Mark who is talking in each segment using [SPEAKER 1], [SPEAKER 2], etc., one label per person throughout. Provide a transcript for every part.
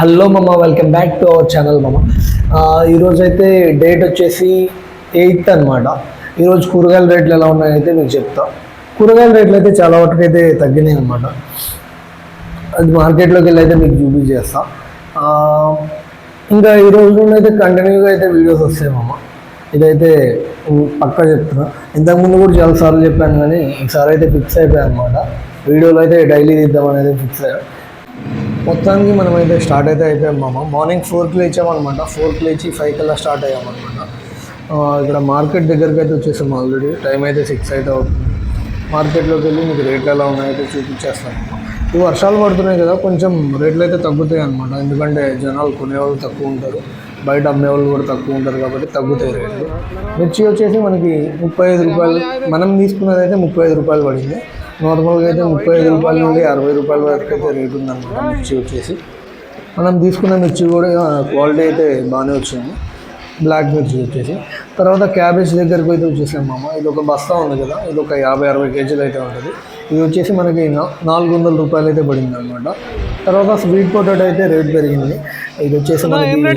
[SPEAKER 1] Hello మమ్మ welcome back to our channel మమ్మ ఈరోజు అయితే డేట్ వచ్చేసి ఎయిత్ అనమాట ఈరోజు కూరగాయల రేట్లు ఎలా ఉన్నాయో అయితే మీకు చెప్తా. కూరగాయల రేట్లు అయితే చాలా వరకు అయితే తగ్గినాయి అనమాట అది మార్కెట్లోకి వెళ్ళి అయితే మీకు చూపించేస్తా ఇంకా ఈ రోజు నుండి అయితే కంటిన్యూగా అయితే వీడియోస్ వస్తాయి మమ్మ ఇదైతే పక్కా చెప్తున్నా. ఇంతకుముందు కూడా చాలాసార్లు చెప్పాను కానీ ఈసారి అయితే ఫిక్స్ అయిపోయాయి అనమాట వీడియోలో అయితే డైలీ తీద్దాం అనేది ఫిక్స్ అయ్యాను మొత్తానికి మనం అయితే స్టార్ట్ అయితే అయిపోయాం మామ. మార్నింగ్ ఫోర్కి లేచామన్నమాట. ఫోర్కి లేచి ఫైవ్ కల్లా స్టార్ట్ అయ్యామన్నమాట. ఇక్కడ మార్కెట్ దగ్గరికి అయితే వచ్చేసాం ఆల్రెడీ. టైం అయితే సిక్స్ అయితే అవుతుంది. మార్కెట్లోకి వెళ్ళి మీకు రేట్లు ఎలా ఉన్నాయో అయితే చూపించేస్తాను. ఈ వర్షాలు పడుతున్నాయి కదా కొంచెం రేట్లు అయితే తగ్గుతాయి అనమాట ఎందుకంటే జనాలు కొనేవాళ్ళు తక్కువ ఉంటారు. బయట అమ్మేవాళ్ళు కూడా తక్కువ ఉంటారు కాబట్టి తగ్గుతాయి రేట్లు. మిర్చి వచ్చేసి మనకి ముప్పై ఐదు రూపాయలు మనం తీసుకున్నది అయితే ముప్పై ఐదు రూపాయలు పడింది. నార్మల్గా అయితే ముప్పై ఐదు రూపాయల నుండి అరవై రూపాయల వరకు అయితే రేట్ ఉందన్నమాట మిర్చి వచ్చేసి. మనం తీసుకున్న మిర్చి కూడా క్వాలిటీ అయితే బాగానే వచ్చింది. బ్లాక్ మిర్చి వచ్చేసి. తర్వాత క్యాబేజ్ దగ్గరికి అయితే వచ్చేసాం మామ. ఇది ఒక బస్తా ఉంది కదా ఇది ఒక యాభై అరవై కేజీలు అయితే ఉంటుంది. ఇది వచ్చేసి మనకి నాలుగు వందల రూపాయలు అయితే పడింది అనమాట తర్వాత స్వీట్ పొటాటో అయితే రేట్ పెరిగింది. ఇది వచ్చేసి మనకి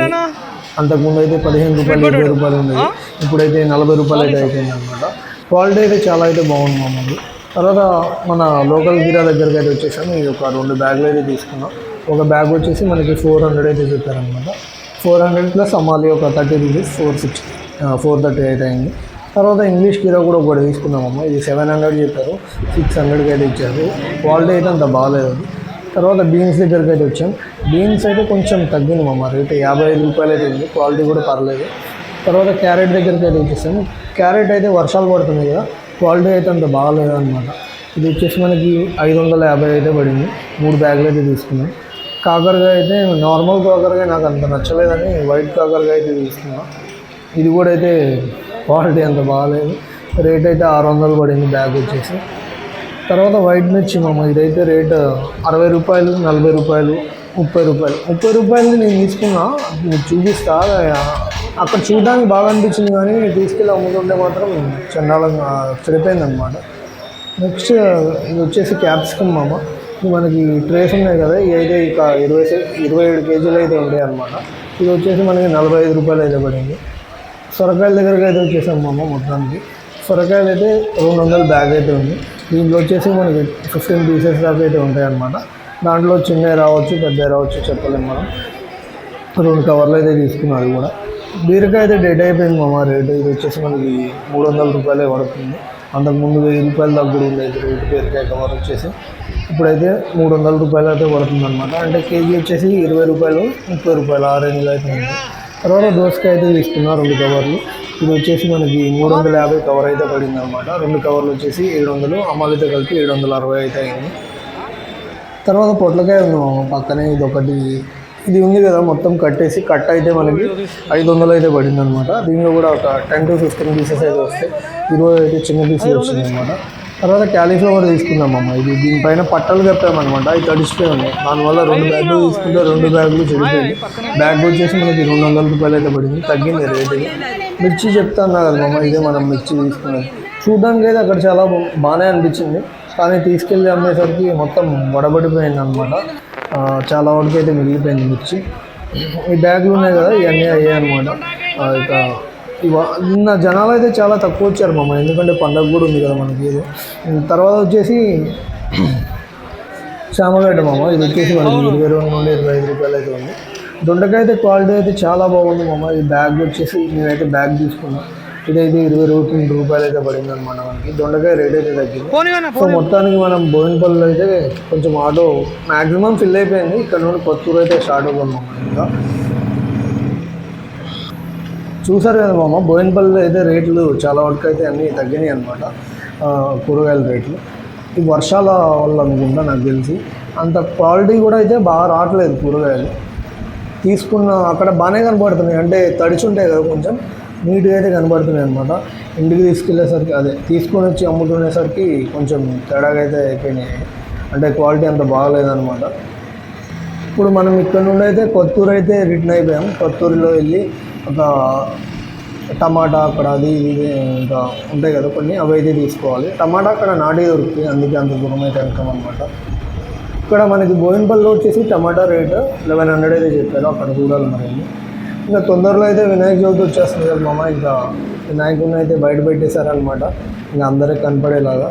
[SPEAKER 1] అంతకుముందు అయితే పదిహేను రూపాయలు ఇరవై రూపాయలు ఉండేది ఇప్పుడైతే నలభై రూపాయలు అయితే అయిపోయింది అనమాట క్వాలిటీ అయితే చాలా అయితే బాగుంది మామూలు తర్వాత మన లోకల్ గిరా దగ్గరికి అయితే వచ్చేసాము. ఇది ఒక రెండు బ్యాగులు అయితే తీసుకున్నాం. ఒక బ్యాగ్ వచ్చేసి మనకి ఫోర్ హండ్రెడ్ అయితే చెప్పారనమాట ఫోర్ హండ్రెడ్ ప్లస్ అమ్మాలి ఒక thirty rupees four sixty four thirty అయితే అయింది. తర్వాత ఇంగ్లీష్ కిరా కూడా ఒకటి తీసుకున్నామమ్మ. ఇది సెవెన్ హండ్రెడ్ చెప్పారు. సిక్స్ హండ్రెడ్కి అయితే ఇచ్చారు. క్వాలిటీ అయితే అంత బాగాలేదు. తర్వాత బీన్స్ దగ్గరికి అయితే వచ్చాం. బీన్స్ అయితే కొంచెం తగ్గింది మమ్మ రేటు యాభై ఐదు రూపాయలు అయితే ఉంది. క్వాలిటీ కూడా పర్లేదు. తర్వాత క్యారెట్ దగ్గరికి అయితే వచ్చేసాము. క్యారెట్ అయితే వర్షాలు పడుతున్నాయి కదా. క్వాలిటీ అయితే అంత బాగాలేదు అనమాట ఇది వచ్చేసి మనకి ఐదు వందల యాభై అయితే పడింది. మూడు బ్యాగులు అయితే తీసుకున్నాం. కాకరకాయ అయితే నార్మల్ కాకరకాయ నాకు అంత నచ్చలేదని వైట్ కాకరకాయ అయితే తీసుకున్నాం. ఇది కూడా అయితే క్వాలిటీ అంత బాగాలేదు. రేట్ అయితే ఆరు వందలు పడింది బ్యాగ్ వచ్చేసి. తర్వాత వైట్ మిర్చి మామ ఇదైతే రేట్ అరవై రూపాయలు నలభై రూపాయలు ముప్పై రూపాయలు. ముప్పై రూపాయలు నేను తీసుకున్నా. మీకు చూపిస్తా. అక్కడ చూడడానికి బాగా అనిపించింది కానీ తీసుకెళ్ళి అమ్ముతుంటే మాత్రం చండాలంగా చెడిపోయింది అనమాట నెక్స్ట్ ఇది వచ్చేసి క్యాప్సికమ్ మామ. మనకి ట్రేస్ ఉన్నాయి కదా ఇదైతే అయితే ఇక ఇరవై ఇరవై ఏడు కేజీలు అయితే ఉంటాయి అనమాట ఇది వచ్చేసి మనకి నలభై ఐదు రూపాయలు అయితే పడింది. సొరకాయల దగ్గరికి అయితే వచ్చేసాం మామ మొత్తానికి. సొరకాయలు అయితే రెండు వందల బ్యాగ్ అయితే ఉంది. దీంట్లో వచ్చేసి మనకి ఫిఫ్టీన్ పీసెస్ దాకా అయితే ఉంటాయన్నమాట దాంట్లో చిన్నవి రావచ్చు పెద్దవి రావచ్చు చెప్పలేము మనం. రెండు కవర్లు అయితే తీసుకున్నారు అది కూడా. బీరకాయ అయితే డెడ్ అయిపోయింది మామ. రేటు ఇది వచ్చేసి మనకి మూడు వందల రూపాయలే పడుతుంది. అంతకుముందు వెయ్యి రూపాయల దాకా కూడా ఉండేది రేటు బీరకాయ కవర్ వచ్చేసి ఇప్పుడైతే మూడు వందల రూపాయలు అయితే పడుతుంది అనమాట అంటే కేజీ వచ్చేసి ఇరవై రూపాయలు ముప్పై రూపాయలు ఆ రేంజ్లో అయితే ఉంది తర్వాత దోసకాయ అయితే తీసుకున్నా రెండు కవర్లు. ఇది వచ్చేసి మనకి మూడు వందల యాభై కవర్ అయితే పడింది అనమాట రెండు కవర్లు వచ్చేసి ఏడు వందలు అమ్మాలితో కలిపి ఏడు వందల అరవై అయితే అయింది. తర్వాత పొట్లకాయ ఉంది మామ. పక్కనే ఇది ఒకటి ఇది ఉంది కదా మొత్తం కట్టేసి కట్ అయితే మనకి ఐదు వందలు అయితే పడింది అనమాట దీనిలో కూడా ఒక టెన్ టు ఫిఫ్టీన్ పీసెస్ అయితే వస్తాయి. ఈరోజు అయితే చిన్న పీసెస్ వచ్చింది అనమాట తర్వాత క్యాలీఫ్లవర్ తీసుకున్నామమ్మ ఇది దీనిపైన పట్టలు కప్పామన్నమాట ఇది తడిచిపోయి ఉన్నాయి. దానివల్ల రెండు బ్యాగులు తీసుకుంటే రెండు బ్యాగులు చెడిపోయింది బ్యాగ్ వచ్చేసి మనకి రెండు వందల రూపాయలు అయితే పడింది. తగ్గింది రేటు మిర్చి చెప్తా కదా మమ్మ ఇదే మనం మిర్చి తీసుకున్నది. చూడడానికి అయితే అక్కడ చాలా బాగానే అనిపించింది. కానీ తీసుకెళ్ళి అమ్మేసరికి మొత్తం వడబడిపోయింది అనమాట చాలా వరకు అయితే మిగిలిపోయింది మిర్చి. ఈ బ్యాగులు ఉన్నాయి కదా ఇవన్నీ అయ్యాయి అనమాట ఇక నిన్న జనాలు అయితే చాలా తక్కువ వచ్చారు మామ ఎందుకంటే పండగ కూడా ఉంది కదా మనకి తర్వాత వచ్చేసి చామగడ్డ మామ ఇది వచ్చేసి మనకి ఇరవై రెండు నుండి ఇరవై ఐదు రూపాయలు అయితే ఉంది. దొండకాయ అయితే క్వాలిటీ అయితే చాలా బాగుంది మామ ఈ బ్యాగ్ వచ్చేసి నేనైతే బ్యాగ్ తీసుకున్నా. ఇదైతే ఇరవై రెండు రూపాయలు అయితే పడింది అనమాట మనకి. దొండకాయ రేట్ అయితే తగ్గింది. సో మొత్తానికి మనం బోయినపల్లిలో అయితే కొంచెం ఆటో మ్యాక్సిమం ఫిల్ అయిపోయింది. ఇక్కడ నుండి కొత్తూరు అయితే స్టార్ట్ అవుతాం మామ ఇంకా. చూసారు కదా మామ బోయినపల్లిలో అయితే రేట్లు చాలా వరకు అయితే అన్నీ తగ్గినాయి అనమాట కూరగాయల రేట్లు. ఈ వర్షాల వల్ల అనుకుంటా నాకు తెలిసి. అంత క్వాలిటీ కూడా అయితే బాగా రావట్లేదు కూరగాయలు. తీసుకున్న అక్కడ బాగానే కనబడుతున్నాయి అంటే తడిచి ఉంటాయి కదా కొంచెం. నీట్గా అయితే కనబడుతున్నాయి అనమాట ఇంటికి తీసుకెళ్ళేసరికి అదే తీసుకొని వచ్చి అమ్ముతుండేసరికి కొంచెం తేడాగా అయితే అయిపోయినాయి. అంటే క్వాలిటీ అంత బాగలేదనమాట ఇప్పుడు మనం ఇక్కడ నుండి అయితే కొత్తూరు అయితే రిటర్న్ అయిపోయాం. కొత్తూరులో వెళ్ళి ఒక టమాటా అక్కడ అది ఇది ఇంకా ఉంటాయి కదా కొన్ని అవి అయితే తీసుకోవాలి. టమాటా అక్కడ నాటే దొరుకుతాయి. అందుకే అంత దూరం అయితే వెళ్తాం అనమాట ఇక్కడ మనకి బోయినపల్లిలో వచ్చేసి టమాటా రేటు లెవెన్ హండ్రెడ్ అయితే చెప్పారు. అక్కడ చూడాలి మరి. ఇంకా తొందరలో అయితే వినాయక చవితి వచ్చేస్తుంది కదా మామ. ఇంకా వినాయకుడిని అయితే బయట పెట్టేశారనమాట ఇంకా అందరికి కనపడేలాగా.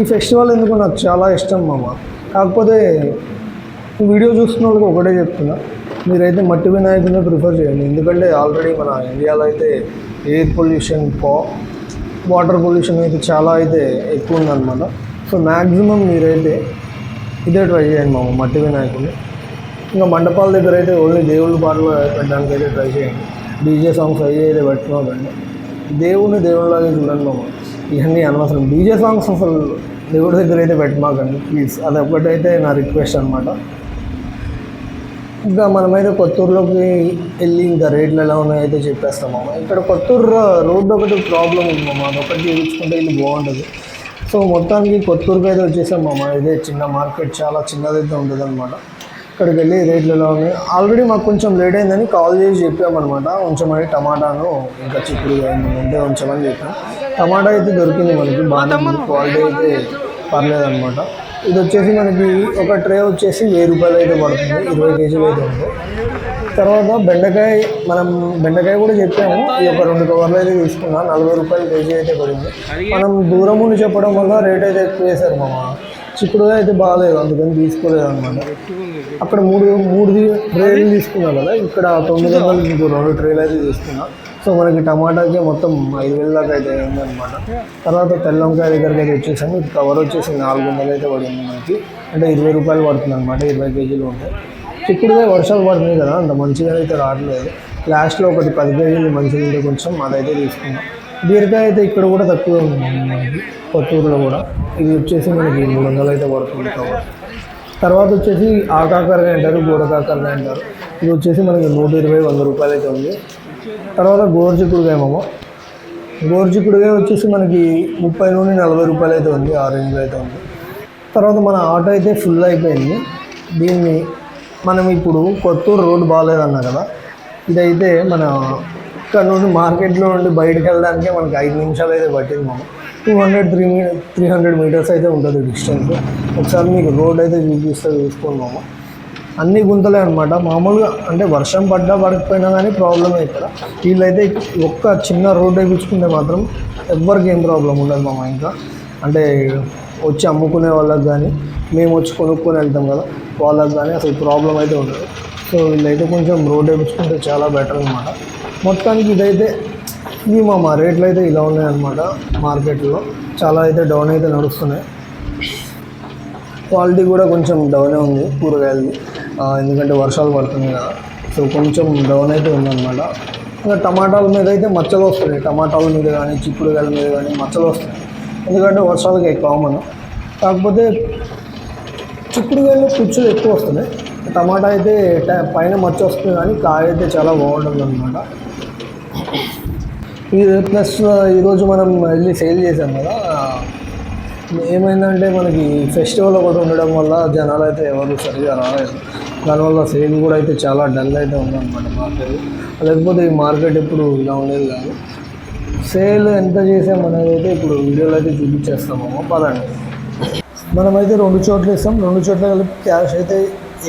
[SPEAKER 1] ఈ ఫెస్టివల్ ఎందుకు నాకు చాలా ఇష్టం మామ. కాకపోతే వీడియో చూస్తున్న వాళ్ళకి ఒకటే చెప్తున్నా. మీరైతే మట్టి వినాయకుడిని ప్రిఫర్ చేయండి. ఎందుకంటే ఆల్రెడీ మన ఇండియాలో అయితే ఎయిర్ పొల్యూషన్ పో వాటర్ పొల్యూషన్ అయితే చాలా అయితే ఎక్కువ ఉందన్నమాట. సో మ్యాక్సిమం మీరైతే ఇదే ట్రై చేయండి మామ మట్టి వినాయకుడిని. ఇంకా మండపాల దగ్గర అయితే ఓన్లీ దేవుళ్ళ పాటలు పెట్టడానికి అయితే ట్రై చేయండి. డీజే సాంగ్స్ అవి అయితే పెట్టుకోకండి దేవుడిని దేవుళ్ళలాగే చూడండి ఇవన్నీ అనవసరం. డీజే సాంగ్స్ అసలు దేవుడి దగ్గర అయితే పెట్టమాకండి ప్లీజ్. అది ఒకటైతే నా రిక్వెస్ట్ అనమాట ఇంకా మనమైతే కొత్తూరులోకి వెళ్ళి ఇంకా రేట్లు ఎలా ఉన్నాయో అయితే చెప్పేస్తాం మామ. ఇక్కడ కొత్తూరు రోడ్డు ఒకటి ప్రాబ్లం ఉంది మామ. ఒకటి చూపించుకుంటే ఇది బాగుంటుంది. సో మొత్తానికి కొత్తూరుకి అయితే వచ్చేసాం మామ. ఇదే చిన్న మార్కెట్ చాలా చిన్నదైతే ఉంటుంది అనమాట ఇక్కడికి వెళ్ళి రేట్లు ఎలా ఉన్నాయి ఆల్రెడీ మాకు కొంచెం లేట్ అయిందని కాల్ చేసి చెప్పామన్నమాట. ఉంచమని టమాటాను ఇంకా చిక్కుడు ఉంటే ఉంచమని చెప్పాం. టమాటా అయితే దొరికింది మనకి బాగా క్వాలిటీ అయితే పర్లేదన్నమాట. ఇది వచ్చేసి మనకి ఒక ట్రే వచ్చేసి వెయ్యి రూపాయలు అయితే పడుతుంది. ఇరవై కేజీలు అయితే ఉంది. తర్వాత బెండకాయ మనం బెండకాయ కూడా చెప్పాము. ఈ ఒక రెండు కవర్లు అయితే తీసుకున్నా. నలభై రూపాయలు కేజీ అయితే పడింది. మనం దూరం ఉండి చెప్పడం వల్ల రేట్ అయితే ఎక్కువ వేశారు మామ. చిక్కుడుగా అయితే బాగాలేదు అందుకని తీసుకోలేదు అనమాట అక్కడ మూడు మూడు ట్రేలు తీసుకున్నా కదా ఇక్కడ తొమ్మిది వందలు ఇంకో రెండు ట్రేలు అయితే తీసుకున్నా. సో మనకి టమాటాకి మొత్తం ఐదు వేల దాకా అయితే అయిందనమాట తర్వాత తెల్ల వంకాయ దగ్గరికి అయితే వచ్చేసాము. కవర్ వచ్చేసి నాలుగు వందలు అయితే పడింది మనకి. అంటే ఇరవై రూపాయలు పడుతుంది అనమాట ఇరవై కేజీలు ఉంటాయి చిక్కుడుగా వర్షాలు పడుతున్నాయి కదా అంత మంచిగా అయితే రావట్లేదు లాస్ట్లో ఒకటి పది కేజీలు మంచిగా ఉంటే కొంచెం అదైతే తీసుకున్నాం. బీరకాయ అయితే ఇక్కడ కూడా తక్కువ ఉంది. కొత్తూరులో కూడా. ఇది వచ్చేసి మనకి మూడు వందలు అయితే పడుతుంది కాబట్టి. తర్వాత వచ్చేసి ఆకాకరకాయ అంటారు గోడకాకరకాయ అంటారు. ఇది వచ్చేసి మనకి నూట ఇరవై వంద రూపాయలు అయితే ఉంది. తర్వాత గోరుచిక్కుడుకాయ మామ. గోరుచిక్కుడుకాయ వచ్చేసి మనకి ముప్పై నుండి నలభై రూపాయలు అయితే ఉంది ఆ అయితే ఉంది. తర్వాత మన ఆటో అయితే ఫుల్ అయిపోయింది. దీన్ని మనం ఇప్పుడు కొత్తూరు రోడ్డు బాగాలేదన్నా కదా ఇదైతే మన ఇక్కడ నుండి మార్కెట్లో నుండి బయటకు వెళ్ళడానికి మనకి ఐదు నిమిషాలు అయితే పట్టింది మనం టూ హండ్రెడ్ త్రీ మీ త్రీ హండ్రెడ్ మీటర్స్ అయితే ఉంటుంది డిస్టెన్స్. ఒకసారి మీకు రోడ్ అయితే చూపిస్తే చూసుకోండి మామ. అన్ని గుంతలే అనమాట మామూలుగా అంటే వర్షం పడ్డా పడకపోయినా కానీ ప్రాబ్లమే ఇక్కడ. వీళ్ళైతే ఒక్క చిన్న రోడ్ వేయించుకుంటే మాత్రం ఎవ్వరికి ఏం ప్రాబ్లం ఉండదు మామ ఇంకా. అంటే వచ్చి అమ్ముకునే వాళ్ళకి కానీ మేము వచ్చి కొనుక్కొని వెళ్తాం కదా వాళ్ళకి కానీ అసలు ప్రాబ్లం అయితే ఉండదు. సో వీళ్ళైతే కొంచెం రోడ్ వేయించుకుంటే చాలా బెటర్ అనమాట మొత్తానికి ఇదైతే ఇవి మా రేట్లు అయితే ఇలా ఉన్నాయన్నమాట మార్కెట్లో. చాలా అయితే డౌన్ అయితే నడుస్తున్నాయి. క్వాలిటీ కూడా కొంచెం డౌనే ఉంది కూరగాయలది. ఎందుకంటే వర్షాలు పడుతున్నాయి కదా. సో కొంచెం డౌన్ అయితే ఉందన్నమాట. ఇంకా టమాటాల మీద అయితే మచ్చలు వస్తున్నాయి. టమాటాల మీద కానీ చిక్కుడుగాయల మీద కానీ మచ్చలు వస్తున్నాయి. ఎందుకంటే వర్షాలకి కామన్. కాకపోతే చిక్కుడుగాయలు పుచ్చులు ఎక్కువ వస్తున్నాయి. టమాటా అయితే పైన మచ్చ వస్తుంది కానీ కాయ అయితే చాలా బాగుంటుంది అనమాట ఇది ప్లస్ ఈరోజు మనం వెళ్ళి సేల్ చేసాం కదా. ఏమైందంటే మనకి ఫెస్టివల్ ఒకటి ఉండడం వల్ల జనాలు అయితే ఎవరు సరిగా రాలేదు. దానివల్ల సేల్ కూడా అయితే చాలా డల్ అయితే ఉందన్నమాట మార్కెట్. లేకపోతే ఈ మార్కెట్ ఎప్పుడు ఇలా ఉండేది కాదు. సేల్ ఎంత చేసామనేది అయితే ఇప్పుడు వీడియోలో అయితే చూపించేస్తామమ్మా పదండి. మనమైతే రెండు చోట్ల ఇస్తాం రెండు చోట్ల కలిపి క్యాష్ అయితే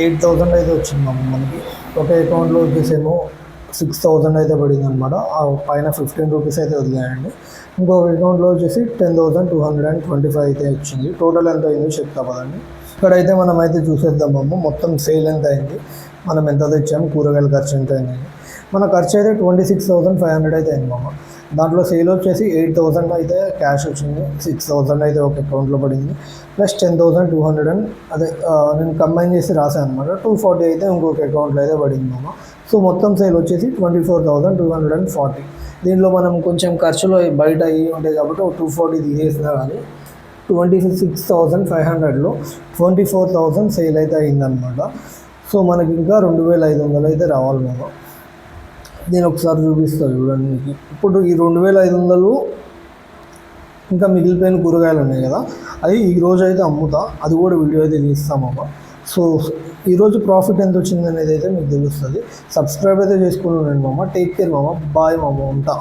[SPEAKER 1] ఎయిట్ థౌసండ్ అయితే వచ్చింది మనకి. ఒక అకౌంట్లో వచ్చేసేమో సిక్స్ థౌజండ్ అయితే పడింది అనమాట ఆ పైన ఫిఫ్టీన్ రూపీస్ అయితే వదిలేయండి. ఇంకొక అకౌంట్లో వచ్చేసి ten thousand two hundred and twenty five అయితే వచ్చింది. టోటల్ ఎంత అయిందో చెప్తా పదండి. ఇక్కడైతే మనం అయితే చూసేద్దాం మామ. మొత్తం సేల్ ఎంత అయింది? మనం ఎంత తెచ్చాము? కూరగాయల ఖర్చు ఎంత అయింది? మన ఖర్చు అయితే twenty six thousand five hundred అయితే అయింది మామ. దాంట్లో సేల్ వచ్చేసి ఎయిట్ థౌసండ్ అయితే క్యాష్ వచ్చింది. సిక్స్ థౌసండ్ అయితే ఒక అకౌంట్లో పడింది. Plus ten thousand two hundred and అదే నేను కంబైన్ చేసి రాశాను అనమాట టూ ఫార్టీ అయితే ఇంకొక అకౌంట్లో అయితే పడింది మామ. సో మొత్తం సేల్ వచ్చేసి twenty four thousand two hundred and forty దీనిలో మనం కొంచెం ఖర్చులో బయట అయ్యి ఉంటాయి కాబట్టి ఒక టూ ఫార్టీ తీసేసినా కానీ ట్వంటీ సిక్స్ థౌసండ్ ఫైవ్ హండ్రెడ్లో ట్వంటీ ఫోర్ థౌసండ్ సేల్ అయితే అయిందనమాట సో మనకి ఇంకా రెండు వేల ఐదు వందలు అయితే రావాలి మనం నేను ఒకసారి చూపిస్తాను చూడండి మీకు. ఇప్పుడు ఈ రెండు వేల ఐదు వందలు ఇంకా మిగిలిపోయిన కూరగాయలు ఉన్నాయి కదా అవి ఈ రోజు అయితే అమ్ముతా. అది కూడా వీడియో అయితే తీస్తామమ్మ సో ఈరోజు ప్రాఫిట్ ఎంత వచ్చింది అనేది అయితే మీకు తెలుస్తుంది. సబ్స్క్రైబ్ అయితే చేసుకుని ఉండండి మామ టేక్ కేర్ మామ. బాయ్ మామ. ఉంటా.